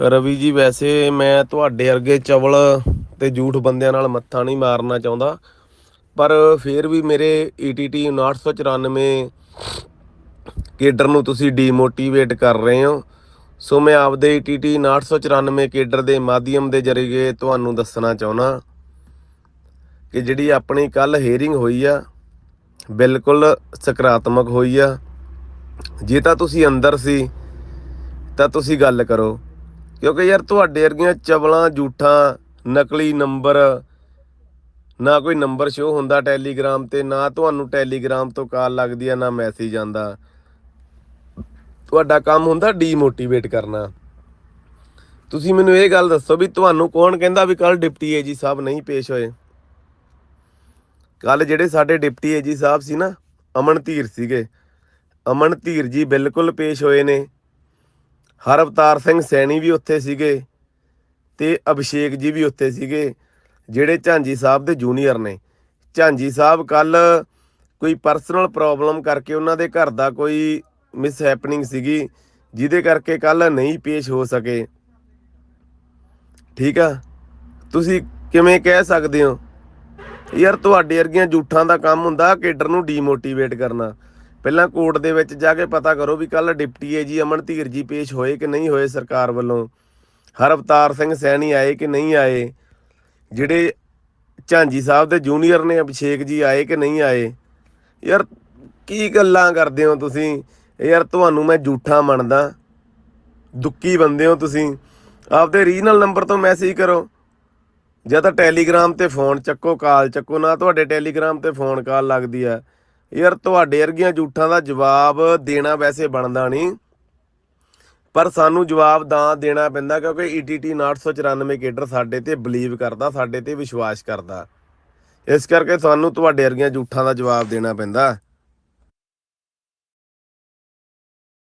ਰਵੀ ਜੀ, ਵੈਸੇ ਮੈਂ ਤੁਹਾਡੇ ਵਰਗੇ ਚਵਲ ਤੇ ਝੂਠ ਬੰਦਿਆਂ ਨਾਲ ਮੱਥਾ ਨਹੀਂ ਮਾਰਨਾ ਚਾਹੁੰਦਾ, ਪਰ ਫਿਰ ਵੀ ਮੇਰੇ E ETT 994 ਕੇਡਰ ਨੂੰ ਤੁਸੀਂ ਡੀਮੋਟੀਵੇਟ ਕਰ ਰਹੇ ਹੋ। ਸੋ ਮੈਂ ਆਪਦੇ E ETT 994 ਕੇਡਰ ਦੇ ਮਾਧਿਅਮ ਦੇ ਜ਼ਰੀਏ ਤੁਹਾਨੂੰ ਦੱਸਣਾ ਚਾਹੁੰਦਾ ਕਿ ਜਿਹੜੀ ਆਪਣੀ ਕੱਲ ਹੀਅਰਿੰਗ ਹੋਈ ਆ, ਬਿਲਕੁਲ ਸਕਾਰਾਤਮਕ ਹੋਈ ਆ। ਜੇ ਤਾਂ ਤੁਸੀਂ ਅੰਦਰ ਸੀ, ਤਾਂ ਤੁਸੀਂ ਗੱਲ ਕਰੋ। ਕਿਉਂਕਿ ਯਾਰ ਤੁਹਾਡੇ ਵਰਗੀਆਂ ਚਵਲਾਂ ਝੂਠਾਂ ਨਕਲੀ ਨੰਬਰ, ਨਾ ਕੋਈ ਨੰਬਰ ਸ਼ੋ ਹੁੰਦਾ ਟੈਲੀਗ੍ਰਾਮ ਤੇ, ਨਾ ਤੁਹਾਨੂੰ ਟੈਲੀਗ੍ਰਾਮ ਤੋਂ ਕਾਲ ਲੱਗਦੀ ਆ, ਨਾ ਮੈਸੇਜ ਆਂਦਾ। ਤੁਹਾਡਾ ਕੰਮ ਹੁੰਦਾ ਡੀਮੋਟੀਵੇਟ ਕਰਨਾ। ਤੁਸੀਂ ਮੈਨੂੰ ਇਹ ਗੱਲ ਦੱਸੋ ਵੀ ਤੁਹਾਨੂੰ ਕੌਣ ਕਹਿੰਦਾ ਵੀ ਕੱਲ ਡਿਪਟੀ ਏਜੀ ਸਾਹਿਬ ਨਹੀਂ ਪੇਸ਼ ਹੋਏ? ਕੱਲ ਜਿਹੜੇ ਸਾਡੇ ਡਿਪਟੀ ਏਜੀ ਸਾਹਿਬ ਸੀ ਨਾ ਅਮਨ ਧੀਰ ਸੀਗੇ। ਅਮਨ ਧੀਰ ਜੀ ਬਿਲਕੁਲ ਪੇਸ਼ ਹੋਏ ਨੇ। ਹਰਵਤਾਰ ਸਿੰਘ ਸੈਣੀ ਵੀ ਉੱਥੇ ਸੀਗੇ ਤੇ ਅਭਿਸ਼ੇਕ ਜੀ ਵੀ ਉੱਥੇ ਸੀਗੇ, ਜਿਹੜੇ ਝਾਂਜੀ ਸਾਹਿਬ ਦੇ ਜੂਨੀਅਰ ਨੇ। ਝਾਂਜੀ ਸਾਹਿਬ ਕੱਲ ਕੋਈ ਪਰਸਨਲ ਪ੍ਰੋਬਲਮ ਕਰਕੇ ਉਹਨਾਂ ਦੇ ਘਰ ਦਾ ਕੋਈ ਮਿਸ ਹੈਪਨਿੰਗ ਸੀਗੀ, ਜਿਹਦੇ ਕਰਕੇ ਕੱਲ ਨਹੀਂ ਪੇਸ਼ ਹੋ ਸਕੇ। ਠੀਕ ਆ? ਤੁਸੀਂ ਕਿਵੇਂ ਕਹਿ ਸਕਦੇ ਹੋ? ਯਾਰ ਤੁਹਾਡੇ ਵਰਗੀਆਂ ਝੂਠਾਂ ਦਾ ਕੰਮ ਹੁੰਦਾ, ਕੇਡਰ ਨੂੰ ਡੀਮੋਟੀਵੇਟ ਕਰਨਾ। ਪਹਿਲਾਂ ਕੋਰਟ ਦੇ ਵਿੱਚ ਜਾ ਕੇ ਪਤਾ ਕਰੋ ਵੀ ਕੱਲ ਡਿਪਟੀ ਏਜੀ ਅਮਨ ਧੀਰ ਜੀ ਪੇਸ਼ ਹੋਏ ਕਿ ਨਹੀਂ ਹੋਏ ਸਰਕਾਰ ਵੱਲੋਂ? ਹਰ ਅਵਤਾਰ ਸਿੰਘ ਸੈਣੀ ਆਏ ਕਿ ਨਹੀਂ ਆਏ? ਜਿਹੜੇ ਝਾਂਜੀ ਸਾਹਿਬ ਦੇ ਜੂਨੀਅਰ ਨੇ, ਅਭਿਸ਼ੇਕ ਜੀ ਆਏ ਕਿ ਨਹੀਂ ਆਏ? ਯਾਰ ਕੀ ਗੱਲਾਂ ਕਰਦੇ ਹੋ ਤੁਸੀਂ? ਯਾਰ ਤੁਹਾਨੂੰ ਮੈਂ ਝੂਠਾ ਮੰਨਦਾ। ਦੁੱਕੀ ਬੰਦੇ ਹੋ ਤੁਸੀਂ। ਆਪਦੇ ਰੀਜਨਲ ਨੰਬਰ ਤੋਂ ਮੈਸੇਜ ਕਰੋ। ਜਾਂ ਤਾਂ ਟੈਲੀਗ੍ਰਾਮ ਤੇ ਫੋਨ ਚੱਕੋ, ਕਾਲ ਚੱਕੋ। ਨਾ ਤੁਹਾਡੇ ਟੈਲੀਗ੍ਰਾਮ ਤੇ ਫੋਨ ਕਾਲ ਲੱਗਦੀ ਆ। ਯਾਰ, ਤੁਹਾਡੇ ਵਰਗੀਆਂ ਝੂਠਾਂ ਦਾ ਜਵਾਬ ਦੇਣਾ ਵੈਸੇ ਬਣਦਾ ਨਹੀਂ। ਪਰ ਸਾਨੂੰ ਜਵਾਬ ਦਾ ਦੇਣਾ ਪੈਂਦਾ ਕਿਉਂਕਿ E ETT 994 ਕੇਡਰ ਸਾਡੇ ਤੇ ਬਲੀਵ ਕਰਦਾ, ਸਾਡੇ ਤੇ ਵਿਸ਼ਵਾਸ ਕਰਦਾ। ਇਸ ਕਰਕੇ ਸਾਨੂੰ ਤੁਹਾਡੇ ਵਰਗੀਆਂ ਝੂਠਾਂ ਦਾ ਜਵਾਬ ਦੇਣਾ ਪੈਂਦਾ।